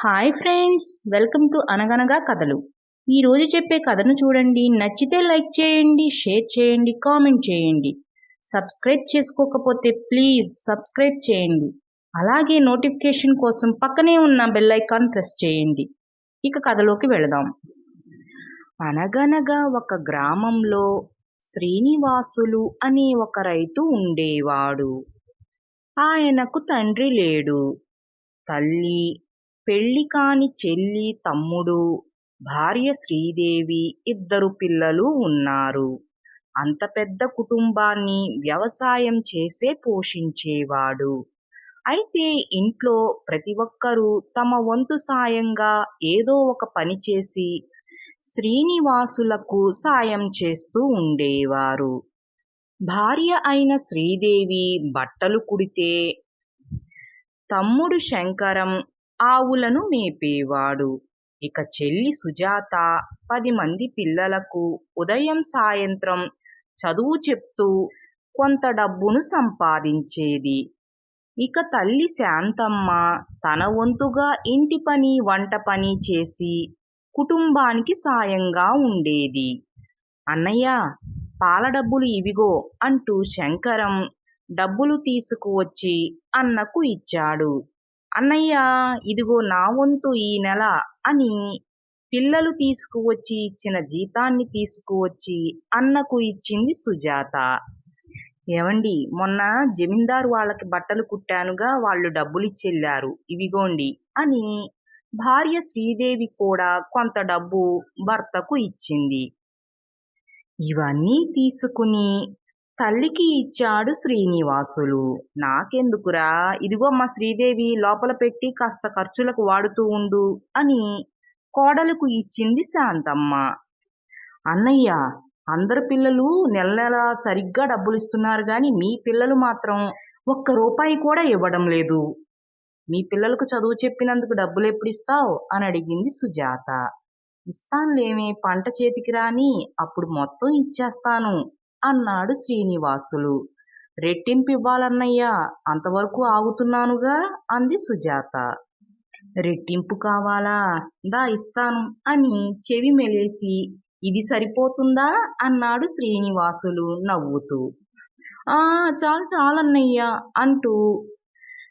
Hi friends welcome to అనగనగా కథలు ఈరోజు చెప్పే కథను చూడండి. నచ్చితే లైక్ చేయండి షేర్ చేయండి కామెంట్ చేయండి. సబ్స్క్రైబ్ చేసుకోకపోతే ప్లీజ్ సబ్స్క్రైబ్ చేయండి. అలాగే నోటిఫికేషన్ కోసం పక్కనే ఉన్న బెల్ ఐకాన్ ప్రెస్ చేయండి. ఇక కథలోకి వెళదాం. అనగనగా ఒక గ్రామంలో శ్రీనివాసులు అనే ఒక రైతు ఉండేవాడు. ఆయనకు తండ్రి లేడు. తల్లి పెళ్ళి కాని చెల్లి తమ్ముడు భార్య శ్రీదేవి ఇద్దరు పిల్లలు ఉన్నారు. అంత పెద్ద కుటుంబాన్ని వ్యవసాయం చేసే పోషించేవాడు. అయితే ఇంట్లో ప్రతి ఒక్కరూ తమ వంతు సాయంగా ఏదో ఒక పని చేసి శ్రీనివాసులకు సాయం చేస్తూ ఉండేవారు. భార్య అయిన శ్రీదేవి బట్టలు కుడితే తమ్ముడు శంకరం ఆవులను మేపేవాడు. ఇక చెల్లి సుజాత పది మంది పిల్లలకు ఉదయం సాయంత్రం చదువు చెప్తూ కొంత డబ్బును సంపాదించేది. ఇక తల్లి శాంతమ్మ తన వంతుగా ఇంటి పని వంట పని చేసి కుటుంబానికి సాయంగా ఉండేది. అన్నయ్య పాల డబ్బులు ఇవిగో అంటూ శంకరం డబ్బులు తీసుకువచ్చి అన్నకు ఇచ్చాడు. అన్నయ్య ఇదిగో నా వంతు ఈ నెల అని పిల్లలు తీసుకువచ్చి ఇచ్చిన జీతాన్ని తీసుకువచ్చి అన్నకు ఇచ్చింది సుజాత. ఏమండి మొన్న జమీందారు వాళ్ళకి బట్టలు కుట్టానుగా వాళ్ళు డబ్బులు ఇచ్చెళ్ళారు ఇవిగోండి అని భార్య శ్రీదేవి కూడా కొంత డబ్బు భర్తకు ఇచ్చింది. ఇవన్నీ తీసుకుని తల్లికి ఇచ్చాడు శ్రీనివాసులు. నాకెందుకురా? ఇదిగో మా శ్రీదేవి లోపల పెట్టి కాస్త ఖర్చులకు వాడుతూ ఉండు అని కోడలకు ఇచ్చింది శాంతమ్మ. అన్నయ్య అందరు పిల్లలు నెల నెల సరిగ్గా డబ్బులు ఇస్తున్నారు కానీ మీ పిల్లలు మాత్రం ఒక్క రూపాయి కూడా ఇవ్వడం లేదు. మీ పిల్లలకు చదువు చెప్పినందుకు డబ్బులు ఎప్పుడు ఇస్తావు అని అడిగింది సుజాత. ఇస్తానులేమే పంట చేతికి రాని అప్పుడు మొత్తం ఇచ్చేస్తాను. అన్నాడు శ్రీనివాసులు. రెట్టింపు ఇవ్వాలన్నయ్యా అంతవరకు ఆగుతున్నానుగా అంది సుజాత. రెట్టింపు కావాలా? దా ఇస్తాను అని చెవి మెలేసి ఇది సరిపోతుందా? అన్నాడు శ్రీనివాసులు నవ్వుతూ. ఆ చాలు చాలన్నయ్యా అంటూ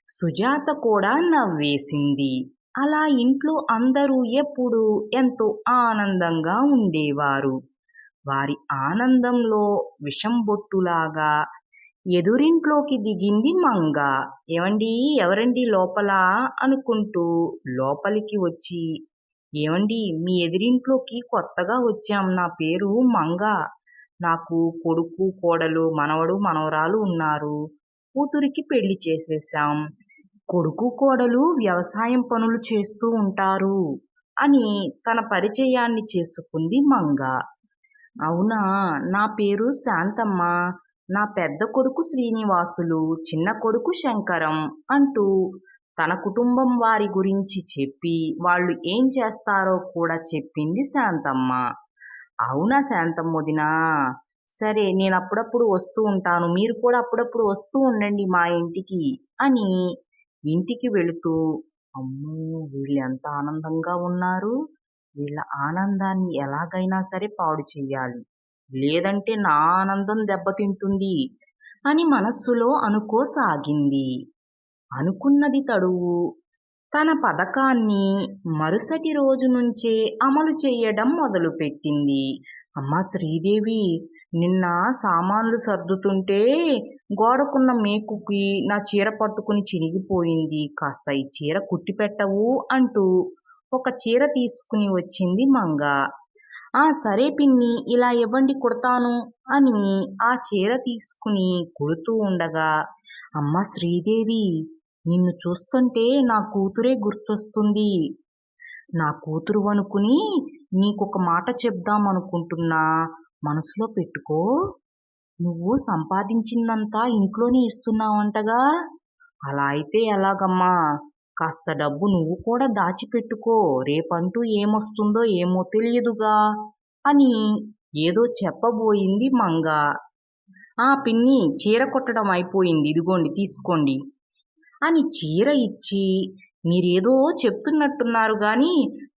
సుజాత కూడా నవ్వేసింది. అలా ఇంట్లో అందరూ ఎప్పుడూ ఎంతో ఆనందంగా ఉండేవారు. వారి ఆనందంలో విషంబొట్టులాగా ఎదురింట్లోకి దిగింది మంగ. ఏమండి ఎవరండి లోపల అనుకుంటూ లోపలికి వచ్చి ఏమండి మీ ఎదురింట్లోకి కొత్తగా వచ్చాం నా పేరు మంగ. నాకు కొడుకు కోడలు మనవడు మనవరాలు ఉన్నారు. కూతురికి పెళ్ళి చేసేసాం కొడుకు కోడలు వ్యవసాయం పనులు చేస్తూ ఉంటారు అని తన పరిచయాన్ని చేసుకుంది మంగ. అవునా? నా పేరు శాంతమ్మ. నా పెద్ద కొడుకు శ్రీనివాసులు చిన్న కొడుకు శంకరం అంటూ తన కుటుంబం వారి గురించి చెప్పి వాళ్ళు ఏం చేస్తారో కూడా చెప్పింది శాంతమ్మ. అవునా శాంతమ్మదినా సరే నేను అప్పుడప్పుడు వస్తూ ఉంటాను. మీరు కూడా అప్పుడప్పుడు వస్తూ ఉండండి మా ఇంటికి అని ఇంటికి వెళుతూ అమ్మో వీళ్ళు ఎంత ఆనందంగా ఉన్నారు? వీళ్ళ ఆనందాన్ని ఎలాగైనా సరే పాడు చెయ్యాలి. లేదంటే నా ఆనందం దెబ్బతింటుంది అని మనస్సులో అనుకోసాగింది. అనుకున్నది తడువు. తన పథకాన్ని మరుసటి రోజు నుంచే అమలు చేయడం మొదలుపెట్టింది. అమ్మ శ్రీదేవి నిన్న సామాన్లు సర్దుతుంటే గోడకున్న మేకుకి నా చీర పట్టుకుని చినిగిపోయింది. కాస్త ఈ చీర కుట్టి పెట్టవు అంటూ ఒక చీర తీసుకుని వచ్చింది మంగ. ఆ సరే పిన్ని ఇలా ఇవ్వండి కుడతాను అని ఆ చీర తీసుకుని కుడుతూ ఉండగా అమ్మ శ్రీదేవి నిన్ను చూస్తుంటే నా కూతురే గుర్తొస్తుంది. నా కూతురు అనుకుని నీకొక మాట చెప్దామనుకుంటున్నా మనసులో పెట్టుకో. నువ్వు సంపాదించిందంతా ఇంట్లోనే ఇస్తున్నావంటగా. అలా అయితే ఎలాగమ్మా? కాస్త డబ్బు నువ్వు కూడా దాచిపెట్టుకో. రేపంటూ ఏమొస్తుందో ఏమో తెలియదుగా అని ఏదో చెప్పబోయింది మంగ. ఆ పిన్ని చీర కొట్టడం అయిపోయింది. ఇదిగోండి తీసుకోండి అని చీర ఇచ్చి మీరేదో చెప్తున్నట్టున్నారు గాని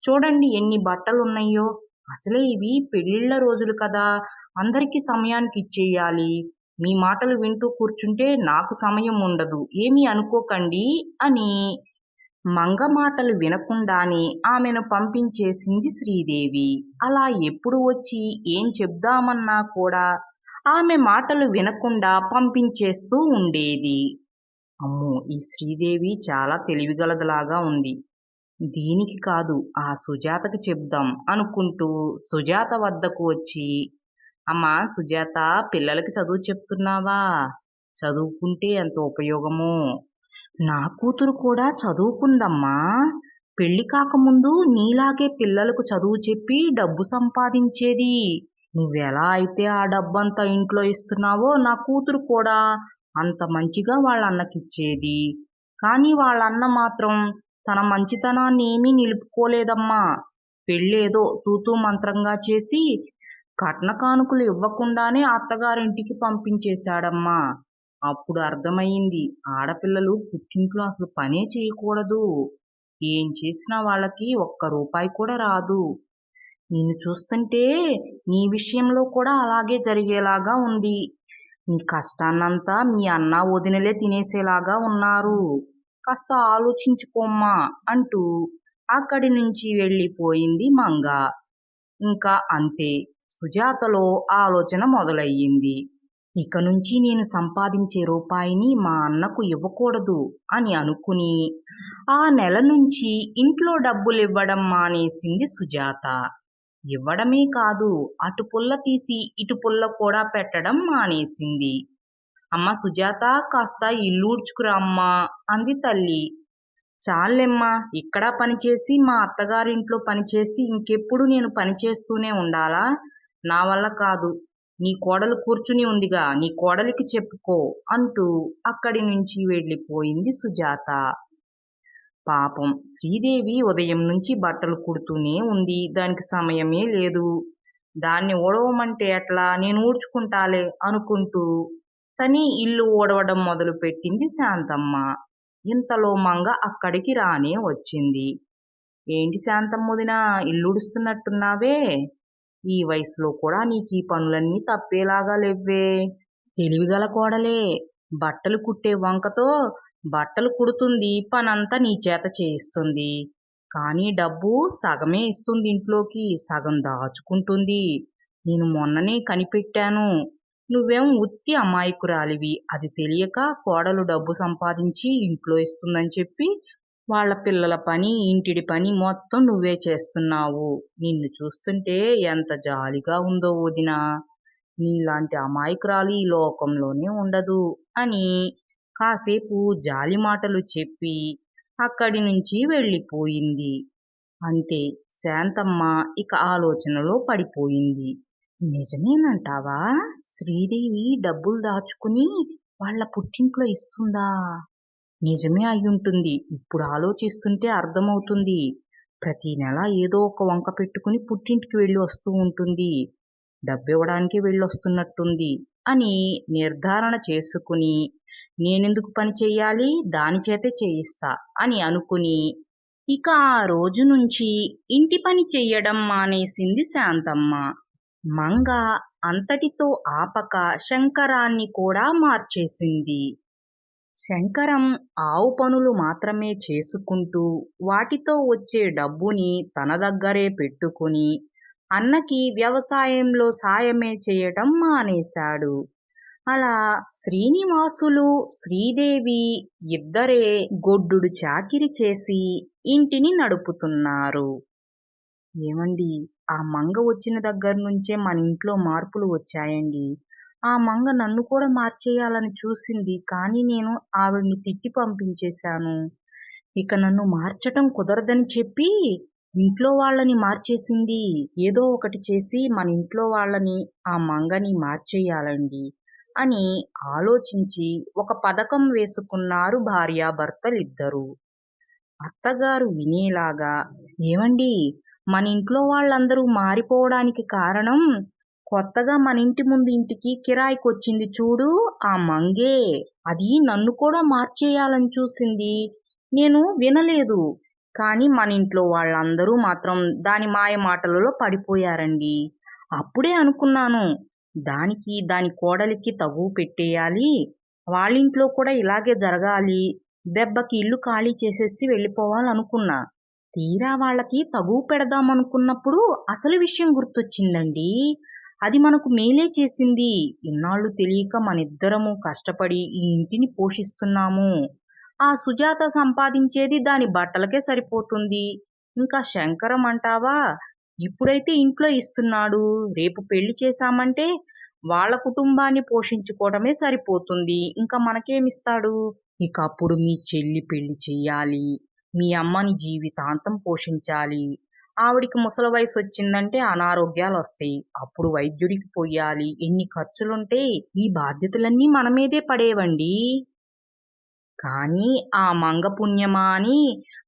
చూడండి ఎన్ని బట్టలున్నాయో. అసలే ఇవి పెళ్ళిళ్ళ రోజులు కదా. అందరికీ సమయానికి ఇచ్చేయాలి. మీ మాటలు వింటూ కూర్చుంటే నాకు సమయం ఉండదు. ఏమీ అనుకోకండి అని మంగ మాటలు వినకుండానే ఆమెను పంపించేసింది శ్రీదేవి. అలా ఎప్పుడు వచ్చి ఏం చెప్దామన్నా కూడా ఆమె మాటలు వినకుండా పంపించేస్తూ ఉండేది. అమ్మో ఈ శ్రీదేవి చాలా తెలివిగలదలాగా ఉంది. దీనికి కాదు ఆ సుజాతకి చెప్దాం అనుకుంటూ సుజాత వద్దకు వచ్చి అమ్మా సుజాత పిల్లలకి చదువు చెప్తున్నావా? చదువుకుంటే ఎంత ఉపయోగమో? నా కూతురు కూడా చదువుకుందమ్మా. పెళ్ళి కాకముందు నీలాగే పిల్లలకు చదువు చెప్పి డబ్బు సంపాదించేది. నువ్వెలా అయితే ఆ డబ్బంతా ఇంట్లో ఇస్తున్నావో నా కూతురు కూడా అంత మంచిగా వాళ్ళ అన్నకిచ్చేది కానీ వాళ్ళ అన్న మాత్రం తన మంచితనాన్ని ఏమీ నిలుపుకోలేదమ్మా. పెళ్ళేదో తూతూ మంత్రంగా చేసి కట్న కానుకలు ఇవ్వకుండానే అత్తగారింటికి పంపించేశాడమ్మా. అప్పుడు అర్థమయ్యింది ఆడపిల్లలు పుట్టింట్లో అసలు పనే చేయకూడదు. ఏం చేసినా వాళ్ళకి ఒక్క రూపాయి కూడా రాదు. నిన్ను చూస్తుంటే నీ విషయంలో కూడా అలాగే జరిగేలాగా ఉంది. నీ కష్టాన్నంతా మీ అన్న వదినలే తినేసేలాగా ఉన్నారు. కాస్త ఆలోచించుకోమ్మా అంటూ అక్కడి నుంచి వెళ్ళిపోయింది మంగ. ఇంకా అంతే. సుజాతలో ఆలోచన మొదలయ్యింది. ఇక నుంచి నేను సంపాదించే రూపాయిని మా అన్నకు ఇవ్వకూడదు అని అనుకుని ఆ నెల నుంచి ఇంట్లో డబ్బులు ఇవ్వడం మానేసింది సుజాత. ఇవ్వడమే కాదు అటు పుల్ల తీసి ఇటు పుల్ల కూడా పెట్టడం మానేసింది. అమ్మ సుజాత కాస్త ఇల్లూడ్చుకురా అమ్మా అంది తల్లి. చాలెమ్మా ఇక్కడ పనిచేసి మా అత్తగారింట్లో పనిచేసి ఇంకెప్పుడు నేను పనిచేస్తూనే ఉండాలా? నా వల్ల కాదు. నీ కోడలు కూర్చుని ఉందిగా నీ కోడలికి చెప్పుకో అంటూ అక్కడి నుంచి వెళ్ళిపోయింది సుజాత. పాపం శ్రీదేవి ఉదయం నుంచి బట్టలు కుడుతూనే ఉంది. దానికి సమయమే లేదు. దాన్ని ఊడవమంటే ఎట్లా? నేను ఊడ్చుకుంటాలే అనుకుంటూ తని ఇల్లు ఊడవడం మొదలుపెట్టింది శాంతమ్మ. ఇంతలో మంగ అక్కడికి రానే వచ్చింది. ఏంటి శాంతమ్మ ఇల్లుడుస్తున్నట్టున్నావే? ఇల్లు ఈ వయసులో కూడా నీకు ఈ పనులన్నీ తప్పేలాగా లేవ్వే. తెలివిగల కోడలే బట్టలు కుట్టే వంకతో బట్టలు కుడుతుంది పనంతా నీ చేత చేయిస్తుంది. కానీ డబ్బు సగమే ఇస్తుంది ఇంట్లోకి సగం దాచుకుంటుంది. నేను మొన్ననే కనిపెట్టాను. నువ్వేం ఉత్తి అమాయకురాలివి. అది తెలియక కోడలు డబ్బు సంపాదించి ఇంట్లో ఇస్తుందని చెప్పి వాళ్ళ పిల్లల పని ఇంటిడి పని మొత్తం నువ్వే చేస్తున్నావు. నిన్ను చూస్తుంటే ఎంత జాలిగా ఉందో వదినా. నీలాంటి అమాయకురాలు ఈ లోకంలోనే ఉండదు అని కాసేపు జాలి మాటలు చెప్పి అక్కడి నుంచి వెళ్ళిపోయింది. అంతే శాంతమ్మ ఇక ఆలోచనలో పడిపోయింది. నిజమేనంటావా? శ్రీదేవి డబ్బులు దాచుకుని వాళ్ళ పుట్టింట్లో ఇస్తుందా? నిజమే అయ్యుంటుంది. ఇప్పుడు ఆలోచిస్తుంటే అర్థమవుతుంది. ప్రతి నెల ఏదో ఒక వంక పెట్టుకుని పుట్టింటికి వెళ్ళి వస్తూ ఉంటుంది. డబ్బివ్వడానికి వెళ్ళొస్తున్నట్టుంది అని నిర్ధారణ చేసుకుని నేనెందుకు పని చేయాలి దాని చేతే చేయిస్తా అని అనుకుని ఇక ఆ రోజు నుంచి ఇంటి పని చెయ్యడం మానేసింది శాంతమ్మ. మంగ అంతటితో ఆపక శంకరాన్ని కూడా మార్చేసింది. శంకరం ఆవు పనులు మాత్రమే చేసుకుంటూ వాటితో వచ్చే డబ్బుని తన దగ్గరే పెట్టుకుని అన్నకి వ్యవసాయంలో సాయమే చేయటం మానేశాడు. అలా శ్రీనివాసులు శ్రీదేవి ఇద్దరే గొడ్డుడు చాకిరి చేసి ఇంటిని నడుపుతున్నారు. ఏమండి ఆ మంగ వచ్చిన దగ్గర నుంచే మన ఇంట్లో మార్పులు వచ్చాయండి. ఆ మంగ నన్ను కూడా మార్చేయాలని చూసింది. కానీ నేను ఆవిడ్ని తిట్టి పంపించేశాను. ఇక నన్ను మార్చటం కుదరదని చెప్పి ఇంట్లో వాళ్ళని మార్చేసింది. ఏదో ఒకటి చేసి మన ఇంట్లో వాళ్ళని ఆ మంగని మార్చేయాలండి అని ఆలోచించి ఒక పథకం వేసుకున్నారు భార్యాభర్తలిద్దరూ అత్తగారు వినేలాగా ఏమండి మన ఇంట్లో వాళ్ళందరూ మారిపోవడానికి కారణం కొత్తగా మన ఇంటి ముందు ఇంటికి కిరాయికి వచ్చింది చూడు ఆ మంగే. అది నన్ను కూడా మార్చేయాలని చూసింది. నేను వినలేదు. కానీ మన ఇంట్లో వాళ్ళందరూ మాత్రం దాని మాయ మాటలలో పడిపోయారండి. అప్పుడే అనుకున్నాను దానికి దాని కోడలికి తగువ పెట్టేయాలి. వాళ్ళింట్లో కూడా ఇలాగే జరగాలి. దెబ్బకి ఇల్లు ఖాళీ చేసేసి వెళ్ళిపోవాలనుకున్నా. తీరా వాళ్ళకి తగువ పెడదామనుకున్నప్పుడు అసలు విషయం గుర్తొచ్చిందండి. అది మనకు మేలే చేసింది. ఇన్నాళ్ళు తెలియక మనిద్దరము కష్టపడి ఈ ఇంటిని పోషిస్తున్నాము. ఆ సుజాత సంపాదించేది దాని బట్టలకే సరిపోతుంది. ఇంకా శంకరం అంటావా? ఇప్పుడైతే ఇంట్లో ఇస్తున్నాడు. రేపు పెళ్ళి చేశామంటే వాళ్ళ కుటుంబాన్ని పోషించుకోవడమే సరిపోతుంది. ఇంకా మనకేమిస్తాడు? ఇక అప్పుడు మీ చెల్లి పెళ్ళి చెయ్యాలి. మీ అమ్మని జీవితాంతం పోషించాలి. ఆవిడికి ముసలి వయసు వచ్చిందంటే అనారోగ్యాలు వస్తాయి. అప్పుడు వైద్యుడికి పోయాలి. ఎన్ని ఖర్చులుంటే ఈ బాధ్యతలన్నీ మన మీదే పడేవండి. కానీ ఆ మంగపుణ్యమా అని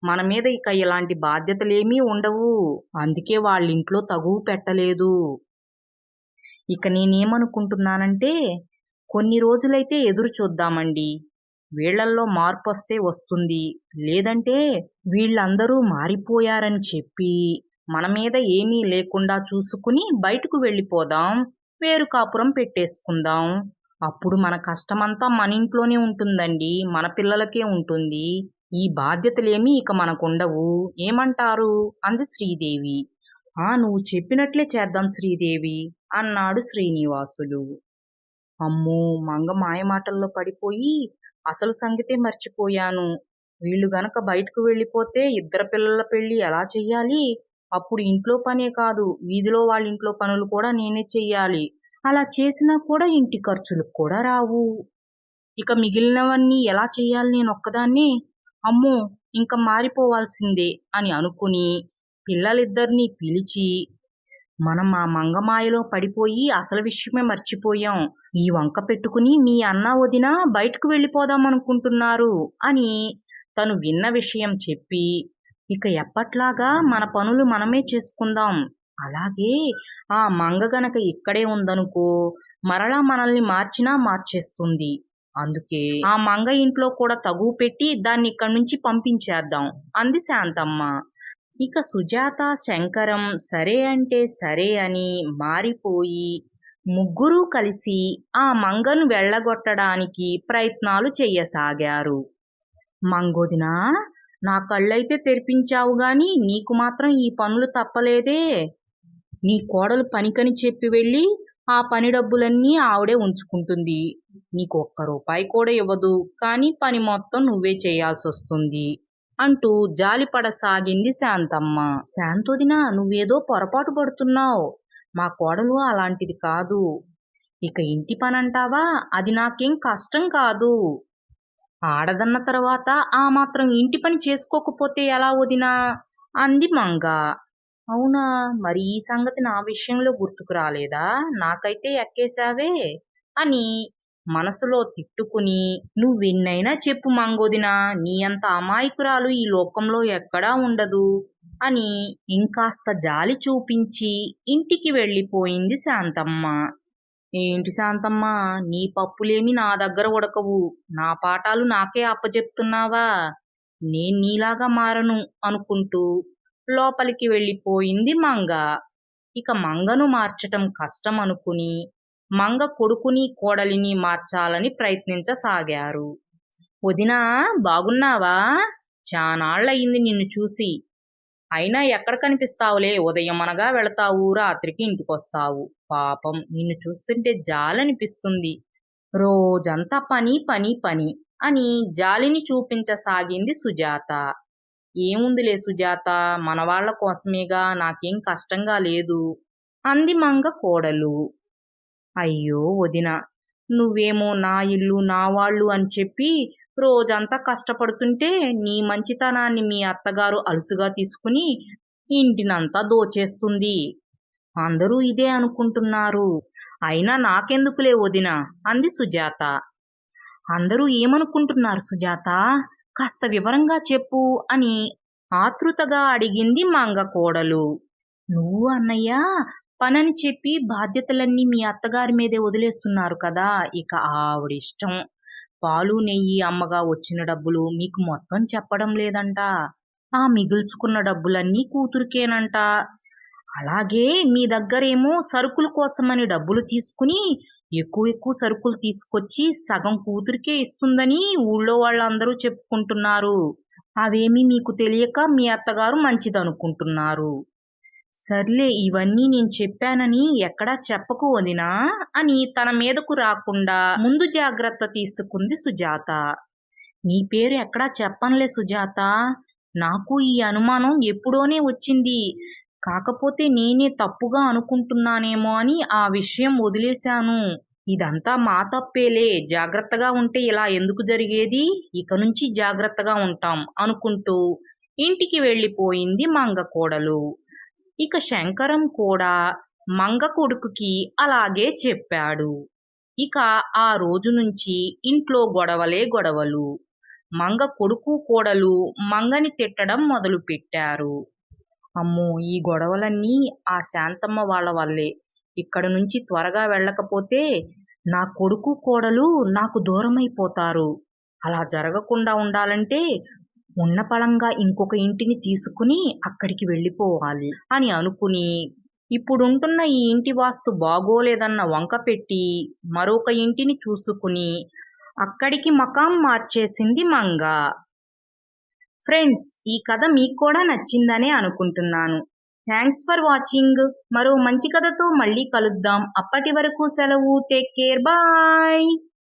మన మీద ఇక ఇలాంటి బాధ్యతలేమీ ఉండవు. అందుకే వాళ్ళ ఇంట్లో తగువ పెట్టలేదు. ఇక నేనేమనుకుంటున్నానంటే కొన్ని రోజులైతే ఎదురు చూద్దామండి. వీళ్ళల్లో మార్పు వస్తే వస్తుంది. లేదంటే వీళ్ళందరూ మారిపోయారని చెప్పి మన మీద ఏమీ లేకుండా చూసుకుని బయటకు వెళ్ళిపోదాం వేరు కాపురం పెట్టేసుకుందాం. అప్పుడు మన కష్టమంతా మన ఇంట్లోనే ఉంటుందండి మన పిల్లలకే ఉంటుంది. ఈ బాధ్యతలేమీ ఇక మనకుండవు. ఏమంటారు? అంది శ్రీదేవి. ఆ నువ్వు చెప్పినట్లే చేద్దాం శ్రీదేవి అన్నాడు శ్రీనివాసులు. అమ్మో మంగ మాయమాటల్లో పడిపోయి అసలు సంగతే మర్చిపోయాను. వీళ్ళు గనక బయటకు వెళ్ళిపోతే ఇద్దరు పిల్లల పెళ్ళి ఎలా చెయ్యాలి? అప్పుడు ఇంట్లో పనే కాదు. వీధిలో వాళ్ళ ఇంట్లో పనులు కూడా నేనే చెయ్యాలి. అలా చేసినా కూడా ఇంటి ఖర్చులు కూడా రావు. ఇక మిగిలినవన్నీ ఎలా చెయ్యాలి నేను ఒక్కదాన్ని? అమ్మో ఇంకా మారిపోవాల్సిందే అని అనుకుని పిల్లలిద్దరినీ పిలిచి మనం ఆ మంగమాయలో పడిపోయి అసలు విషయమే మర్చిపోయాం. ఈ వంక పెట్టుకుని మీ అన్న వదిన బయటకు వెళ్ళిపోదామనుకుంటున్నారు అని తను విన్న విషయం చెప్పి ఇక ఎప్పట్లాగా మన పనులు మనమే చేసుకుందాం. అలాగే ఆ మంగ గనక ఇక్కడే ఉందనుకో మరలా మనల్ని మార్చినా మార్చేస్తుంది. అందుకే ఆ మంగ ఇంట్లో కూడా తగువ పెట్టి దాన్ని ఇక్కడి నుంచి పంపించేద్దాం. అంది శాంతమ్మ. ఇక సుజాత శంకరం సరే అంటే సరే అని మారిపోయి ముగ్గురూ కలిసి ఆ మంగను వెళ్ళగొట్టడానికి ప్రయత్నాలు చెయ్యసాగారు. మంగోదినా నా కళ్ళైతే తెరిపించావు గాని నీకు మాత్రం ఈ పనులు తప్పలేదే. నీ కోడలు పనికని చెప్పి వెళ్ళి ఆ పని డబ్బులన్నీ ఆవిడే ఉంచుకుంటుంది. నీకు ఒక్క రూపాయి కూడా ఇవ్వదు కానీ పని మొత్తం నువ్వే చేయాల్సి వస్తుంది అంటూ జాలిపడసాగింది శాంతమ్మ. శాంతోదినా నువ్వేదో పొరపాటు పడుతున్నావు. మా కోడలు అలాంటిది కాదు. ఇక ఇంటి పని అంటావా అది నాకేం కష్టం కాదు. ఆడదన్న తర్వాత ఆ మాత్రం ఇంటి పని చేసుకోకపోతే ఎలా వదినా? అంది మంగ. అవునా? మరి ఈ సంగతి నా విషయంలో గుర్తుకు రాలేదా? నాకైతే ఎక్కేశావే అని మనసులో తిట్టుకుని నువ్వెన్నైనా చెప్పు మంగోదినా నీ అంత అమాయకురాలు ఈ లోకంలో ఎక్కడా ఉండదు అని ఇంకాస్త జాలి చూపించి ఇంటికి వెళ్ళిపోయింది శాంతమ్మ. ఏంటి శాంతమ్మ నీ పప్పులేమి నా దగ్గర ఉడకవు. నా పాఠాలు నాకే అప్పచెప్తున్నావా నేను నీలాగా మారను అనుకుంటూ లోపలికి వెళ్ళిపోయింది మంగ. ఇక మంగను మార్చటం కష్టం అనుకుని మంగ కొడుకుని కోడలిని మార్చాలని ప్రయత్నించసాగారు. వదినా బాగున్నావా? చానాళ్ళయింది నిన్ను చూసి. అయినా ఎక్కడ కనిపిస్తావులే? ఉదయం అనగా వెళతావు రాత్రికి ఇంటికొస్తావు. పాపం నిన్ను చూస్తుంటే జాలనిపిస్తుంది. రోజంతా పని పని పని అని జాలిని చూపించసాగింది సుజాత. ఏముందిలే సుజాత? మనవాళ్ళ కోసమేగా? నాకేం కష్టంగా లేదు. అంది మంగ కోడలు. అయ్యో వదిన నువ్వేమో నా ఇల్లు నా వాళ్ళు అని చెప్పి రోజంతా కష్టపడుతుంటే నీ మంచితనాన్ని మీ అత్తగారు అలుసుగా తీసుకుని ఇంటినంతా దోచేస్తుంది. అందరూ ఇదే అనుకుంటున్నారు. అయినా నాకెందుకులే వదిన? అంది సుజాత. అందరూ ఏమనుకుంటున్నారు సుజాత? కాస్త వివరంగా చెప్పు అని ఆతృతగా అడిగింది మంగ కోడలు. నువ్వు అన్నయ్య పనని చెప్పి బాధ్యతలన్నీ మీ అత్తగారి మీదే వదిలేస్తున్నారు కదా ఇక ఆవిడ ఇష్టం. పాలు నెయ్యి అమ్మగా వచ్చిన డబ్బులు మీకు మొత్తం చెప్పడం లేదంట. ఆ మిగుల్చుకున్న డబ్బులన్నీ కూతురికేనంట. అలాగే మీ దగ్గరేమో సరుకుల కోసమని డబ్బులు తీసుకుని ఎక్కువ ఎక్కువ సరుకులు తీసుకొచ్చి సగం కూతురికే ఇస్తుందని ఊళ్ళో వాళ్ళందరూ చెప్పుకుంటున్నారు. అవేమీ మీకు తెలియక మీ అత్తగారు మంచిదనుకుంటున్నారు. సర్లే ఇవన్నీ నేను చెప్పానని ఎక్కడా చెప్పకు వదినా అని తన మీదకు రాకుండా ముందు జాగ్రత్త తీసుకుంది సుజాత. నీ పేరు ఎక్కడా చెప్పనులే సుజాత. నాకు ఈ అనుమానం ఎప్పుడోనే వచ్చింది. కాకపోతే నేనే తప్పుగా అనుకుంటున్నానేమో అని ఆ విషయం వదిలేశాను. ఇదంతా మా తప్పేలే. జాగ్రత్తగా ఉంటే ఇలా ఎందుకు జరిగేది? ఇక నుంచి జాగ్రత్తగా ఉంటాం అనుకుంటూ ఇంటికి వెళ్ళిపోయింది మంగ కోడలు ఇక శంకరం కూడా మంగ కొడుకుకి అలాగే చెప్పాడు. ఇక ఆ రోజు నుంచి ఇంట్లో గొడవలే గొడవలు. మంగ కొడుకు కోడలు మంగని తిట్టడం మొదలు పెట్టారు. అమ్మో ఈ గొడవలన్నీ ఆ శాంతమ్మ వాళ్ళ వల్లే. ఇక్కడ నుంచి త్వరగా వెళ్ళకపోతే నా కొడుకు కోడలు నాకు దూరమైపోతారు. అలా జరగకుండా ఉండాలంటే ఉన్న పళంగా ఇంకొక ఇంటిని తీసుకుని అక్కడికి వెళ్ళిపోవాలి అని అనుకుని ఇప్పుడుంటున్న ఈ ఇంటి వాస్తు బాగోలేదన్న వంక పెట్టి మరొక ఇంటిని చూసుకుని అక్కడికి మకాం మార్చేసింది మంగ. ఫ్రెండ్స్ ఈ కథ మీకు కూడా నచ్చిందనే అనుకుంటున్నాను. Thanks for watching. మరో మంచి కథతో మళ్ళీ కలుద్దాం. అప్పటి వరకు సెలవు. Take care. బాయ్.